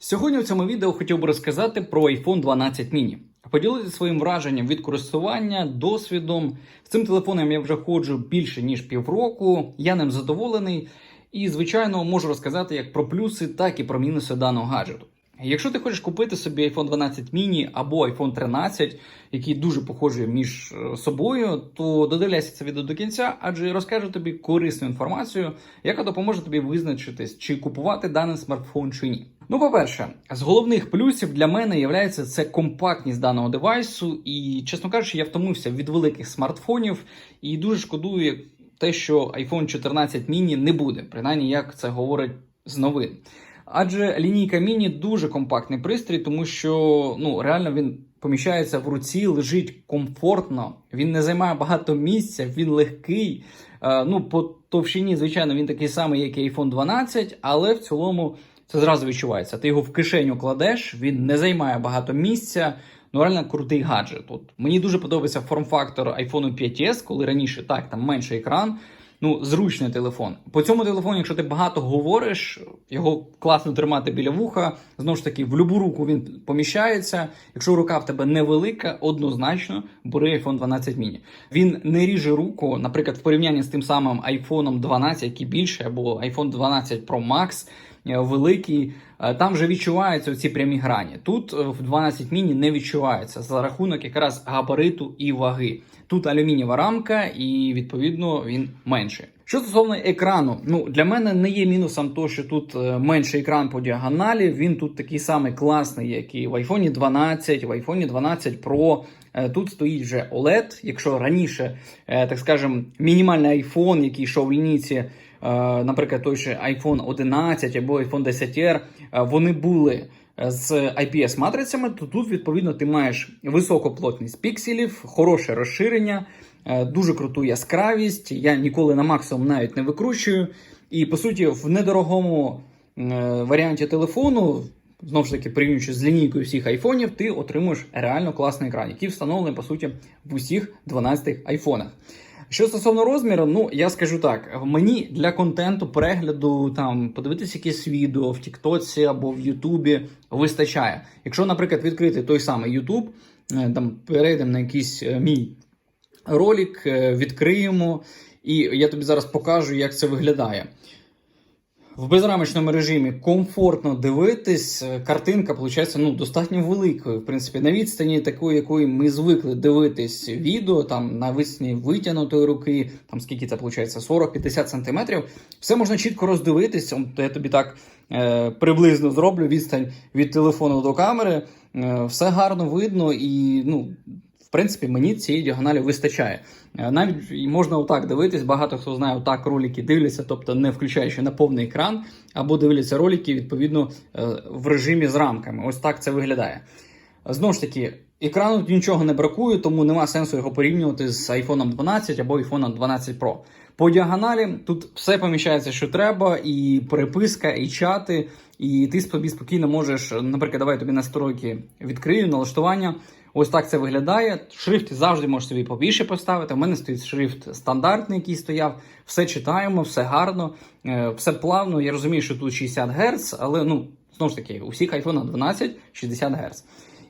Сьогодні в цьому відео хотів би розказати про iPhone 12 mini. Поділитися своїм враженням від користування, досвідом. З цим телефоном я вже ходжу більше ніж півроку. Я ним задоволений. І, звичайно, можу розказати як про плюси, так і про мінуси даного гаджету. Якщо ти хочеш купити собі iPhone 12 mini або iPhone 13, які дуже похожі між е, собою, то додивляйся це відео до кінця, адже розкажу тобі корисну інформацію, яка допоможе тобі визначитись, чи купувати даний смартфон чи ні. Ну, по-перше, з головних плюсів для мене є це компактність даного девайсу, і, чесно кажучи, я втомився від великих смартфонів і дуже шкодую те, що iPhone 14 mini не буде, принаймні як це говорить з новин. Адже лінійка міні дуже компактний пристрій, тому що ну реально він поміщається в руці, лежить комфортно, він не займає багато місця, він легкий. Е, ну, по товщині, звичайно, він такий самий, як і iPhone 12, але в цілому це зразу відчувається. Ти його в кишеню кладеш, він не займає багато місця. Ну, реально крутий гаджет. От мені дуже подобається форм-фактор iPhone 5s, коли раніше так там менший екран. Ну, зручний телефон. По цьому телефону, якщо ти багато говориш, його класно тримати біля вуха. Знову ж таки, в будь-яку руку він поміщається. Якщо рука в тебе невелика, однозначно бери iPhone 12 mini. Він не ріже руку, наприклад, в порівнянні з тим самим iPhone 12, який більше, або iPhone 12 Pro Max. е, Великий, там вже відчуваються ці прямі грані. Тут е, в 12 міні не відчувається за рахунок якраз габариту і ваги. Тут алюмінієва рамка, і відповідно він менший. Що стосовно екрану, ну для мене не є мінусом то, що тут е, менший екран по діагоналі. Він тут такий самий класний, як і в iPhone 12, в iPhone 12 Pro. Е, Тут стоїть вже OLED. Якщо раніше, е, так скажем, мінімальний iPhone, який йшов в лінійці, е, наприклад, той же iPhone 11 або iPhone 10R, е, вони були з IPS матрицями, то тут відповідно ти маєш високу плотність пікселів, хороше розширення, е, дуже круту яскравість. Я ніколи на максимум навіть не викручую. І по суті, в недорогому е, варіанті телефону, знову ж таки, порівнюючи з лінійкою всіх айфонів, ти отримуєш реально класний екран, який встановлений по суті в усіх 12 айфонах. Що стосовно розміру, ну я скажу так: мені для контенту, перегляду, там подивитися якесь відео в Тіктоці або в Ютубі вистачає. Якщо, наприклад, відкрити той самий Ютуб, е, там перейдемо на якийсь е, мій ролик, е, відкриємо, і я тобі зараз покажу, як це виглядає. В безрамочному режимі комфортно дивитись. е, Картинка виходить, ну, достатньо великою. В принципі, на відстані такої, якої ми звикли дивитись відео, там на висні витягнутої руки, там скільки це виходить, 40-50 сантиметрів. Все можна чітко роздивитись. Я тобі так е, приблизно зроблю відстань від телефону до камери. Е, все гарно видно і ну. В принципі, мені цієї діагоналі вистачає. Е, Навіть можна отак дивитись. Багато хто знає, отак ролики дивляться, тобто не включаючи на повний екран, або дивляться ролики відповідно е, в режимі з рамками. Ось так це виглядає. Знову ж таки, екрану нічого не бракує, тому нема сенсу його порівнювати з iPhone 12 або iPhone 12 Pro. По діагоналі тут все поміщається, що треба, і переписка, і чати, і ти собі спокійно можеш, наприклад, давай тобі настройки відкрию, налаштування. Ось так це виглядає. Шрифт завжди можеш собі побільше поставити. У мене стоїть шрифт стандартний, який стояв. Все читаємо, все гарно, е, все плавно. Я розумію, що тут 60 Гц, але ну знову ж таки, у всіх iPhone 12 60 Гц.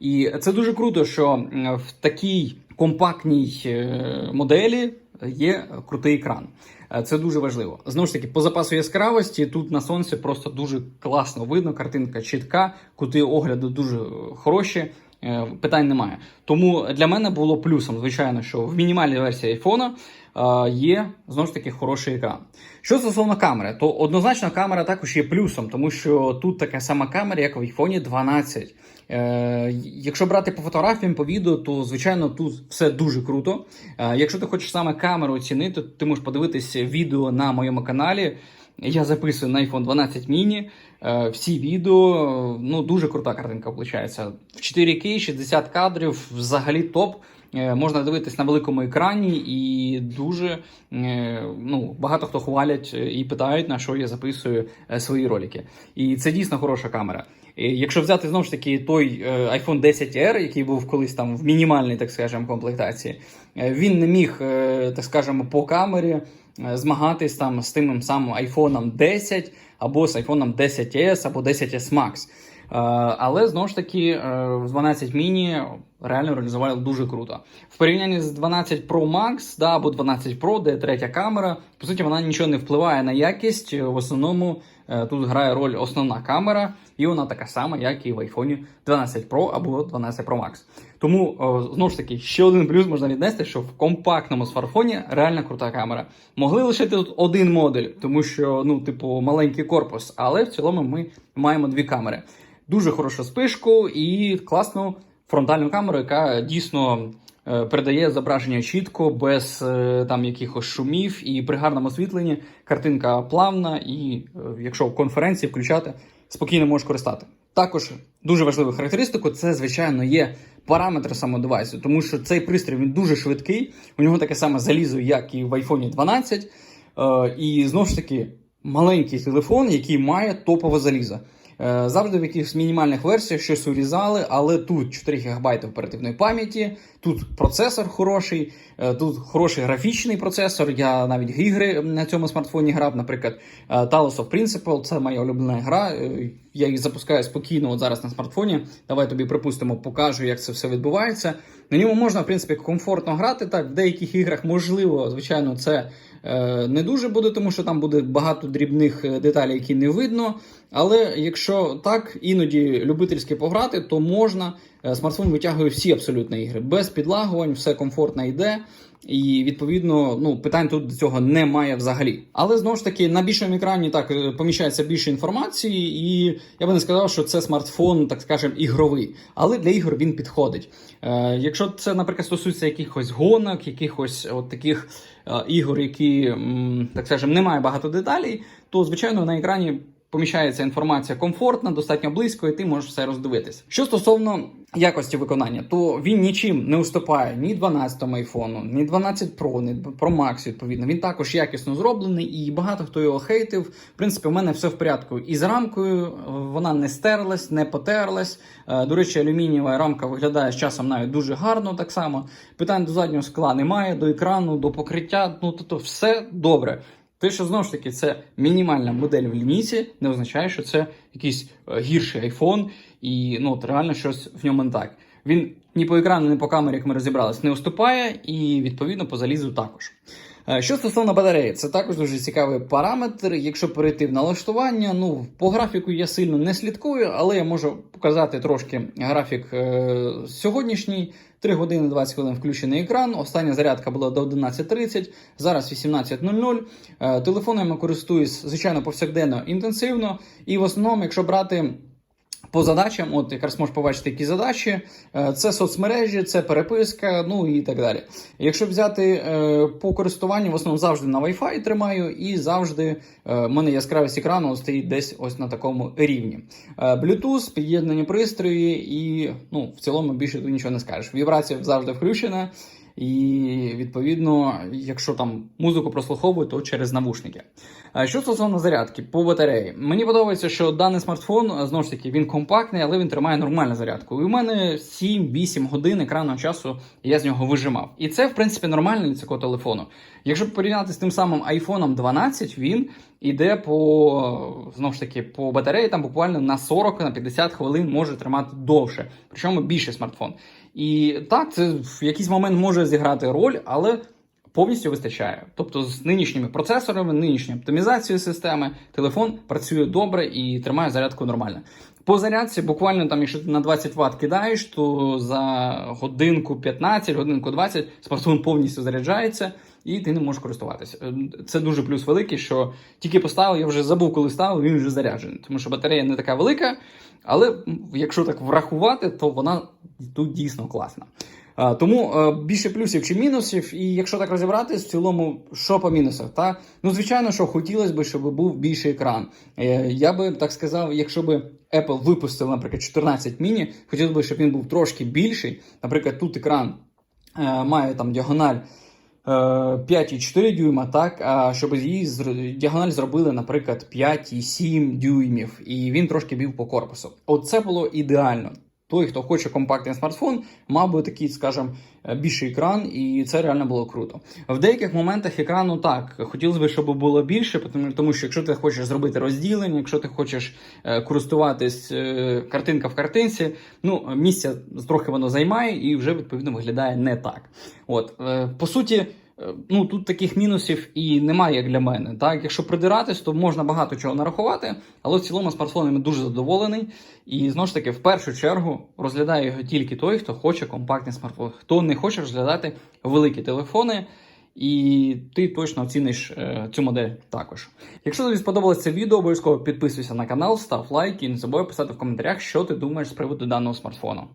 І це дуже круто, що в такій компактній е, моделі є крутий екран. Е, Це дуже важливо. Знову ж таки, по запасу яскравості тут на сонці просто дуже класно видно. Картинка чітка, кути огляду дуже хороші. Е, Питань немає. Тому для мене було плюсом, звичайно, що в мінімальній версії айфона е, є знову ж таки хороший екран. Що стосовно камери, то однозначно камера також є плюсом, тому що тут така сама камера, як в iPhone 12. Е, якщо брати по фотографіям, по відео, то звичайно тут все дуже круто. Якщо ти хочеш саме камеру оцінити, то ти можеш подивитися відео на моєму каналі. Я записую на iPhone 12 mini. Е, всі відео, ну дуже крута картинка виходить. В 4К 60 кадрів, взагалі топ. Е, Можна дивитись на великому екрані, і дуже е, ну, багато хто хвалять і питають, на що я записую свої ролики. І це дійсно хороша камера. Якщо взяти знову ж таки той iPhone 10R, який був колись там в мінімальній, так скажемо, комплектації, він не міг, так скажемо, по камері змагатись там з тим самим iPhone 10 або з iPhone 10s або 10s Max. Але знову ж таки, е, 12 міні реально реалізували дуже круто. В порівнянні з 12 Pro Max да, або 12 Pro, де третя камера, по суті, вона нічого не впливає на якість. В основному е, тут грає роль основна камера, і вона така сама, як і в iPhone 12 Pro або 12 Pro Max. Тому е, знову ж таки, ще один плюс можна віднести, що в компактному смартфоні реально крута камера. Могли лишити тут один модуль, тому що ну, типу, маленький корпус, але в цілому ми маємо дві камери. Дуже хорошу спишку і класну фронтальну камеру, яка дійсно е, передає зображення чітко, без е, там якихось шумів, і при гарному освітленні картинка плавна, і е, якщо в конференції включати, спокійно можеш користати. Також дуже важливу характеристику це, звичайно, є параметри самого девайсу, тому що цей пристрій він дуже швидкий, у нього таке саме залізо, як і в iPhone 12. Е, і знову ж таки маленький телефон, який має топове залізо. Е, Завжди в якихось мінімальних версіях щось урізали, але тут 4 ГБ оперативної пам'яті, тут процесор хороший, е, тут хороший графічний процесор. Я навіть ігри на цьому смартфоні грав. Наприклад, е, Talos of Principle, це моя улюблена гра. Я її запускаю спокійно от зараз на смартфоні. Давай тобі припустимо, покажу, як це все відбувається. На ньому можна, в принципі, комфортно грати. Так, в деяких іграх можливо, звичайно, це не дуже буде, тому що там буде багато дрібних деталей, які не видно. Але якщо так, іноді любительськи пограти, то можна. Е, Смартфон витягує всі абсолютно ігри без підлагувань, все комфортно йде. І відповідно, ну питань тут до цього немає взагалі. Але знову ж таки на більшому екрані так е, поміщається більше інформації, і я би не сказав, що це смартфон, так скажемо, ігровий. Але для ігор він підходить. Е, якщо це, наприклад, стосується якихось гонок, якихось от таких е, ігор, які так скажемо, немає багато деталей, то звичайно на екрані. Поміщається інформація комфортна, достатньо близько, і ти можеш все роздивитися. Що стосовно якості виконання, то він нічим не уступає ні 12-му айфону, ні 12 Pro, ні Pro Max, відповідно. Він також якісно зроблений, і багато хто його хейтив. В принципі, у мене все в порядку. І з рамкою вона не стерлась, не потерлась. Е, До речі, алюмінієва рамка виглядає з часом навіть дуже гарно. Так само питань до заднього скла немає, до екрану, до покриття. Ну тобто, все добре. Те, що знову ж таки це мінімальна модель в ліміті, не означає, що це якийсь е, гірший айфон, і ну от реально щось в ньому не так. Він ні по екрану, ні по камері, як ми розібрались, не уступає, і відповідно по залізу також. Е, Що стосовно батареї, це також дуже цікавий параметр. Якщо перейти в налаштування, ну по графіку я сильно не слідкую, але я можу показати трошки графік е, сьогоднішній. 3 години 20 хвилин включений екран. Остання зарядка була до 11.30, зараз 18.00. Е, Телефоном я користуюсь, звичайно, повсякденно інтенсивно. І в основному, якщо брати. По задачам, от якраз можеш побачити, які задачі, Е, це соцмережі, це переписка, ну і так далі. Якщо взяти е, по користуванню, в основному завжди на Wi-Fi тримаю, і завжди е, в мене яскравість екрану стоїть десь ось на такому рівні. Bluetooth, під'єднані пристрої, і ну, в цілому більше тут нічого не скажеш. Вібрація завжди включена. І відповідно, якщо там музику прослуховую, то через навушники. Що стосовно зарядки по батареї, мені подобається, що даний смартфон знову ж таки він компактний, але він тримає нормальну зарядку. І у мене 7-8 годин екранного часу я з нього вижимав. І це, в принципі, нормально для цього телефону. Якщо порівняти з тим самим iPhone 12, він іде по знову ж таки по батареї, там буквально на 40-50 хвилин може тримати довше, причому більший смартфон. І так, це в якийсь момент може зіграти роль, але повністю вистачає. Тобто, з нинішніми процесорами, нинішньою оптимізацією системи, телефон працює добре і тримає зарядку нормально. По зарядці, буквально там, якщо ти на 20 Вт кидаєш, то за годинку 15, годинку 20 смартфон повністю заряджається. І ти не можеш користуватися. Е, Це дуже плюс великий, що тільки поставив, я вже забув, коли ставив, він вже заряджений. Тому що батарея не така велика, але якщо так врахувати, то вона тут дійсно класна. Тому е, більше плюсів чи мінусів, і якщо так розібратись, в цілому, що по мінусах, та ну звичайно, що хотілося б, щоб був більший екран. Е, Я би так сказав, якщо би Apple випустив, наприклад, 14 міні, хотілося б, щоб він був трошки більший. Наприклад, тут екран е, має там діагональ. Е, 5,4 дюйма, так, а щоб її діагональ зробили, наприклад, 5,7 дюймів, і він трошки бів по корпусу. Оце це було ідеально. Той, хто хоче компактний смартфон, мав би такий, скажімо, е, більший екран, і це реально було круто. В деяких моментах екрану так хотілося б, щоб було більше, тому- що якщо ти хочеш зробити розділення, якщо ти хочеш е, користуватись е, картинка в картинці, ну місця трохи воно займає і вже відповідно виглядає не так. От по суті. Е, Ну, тут таких мінусів і немає, як для мене. Так, якщо придиратись, то можна багато чого нарахувати, але в цілому смартфоном я дуже задоволений. І знову ж таки, в першу чергу розглядає його тільки той, хто хоче компактний смартфон, хто не хоче розглядати великі телефони. І ти точно оціниш е, цю модель також. Якщо тобі сподобалось це відео, обов'язково підписуйся на канал, став лайк і не забувай писати в коментарях, що ти думаєш з приводу даного смартфону.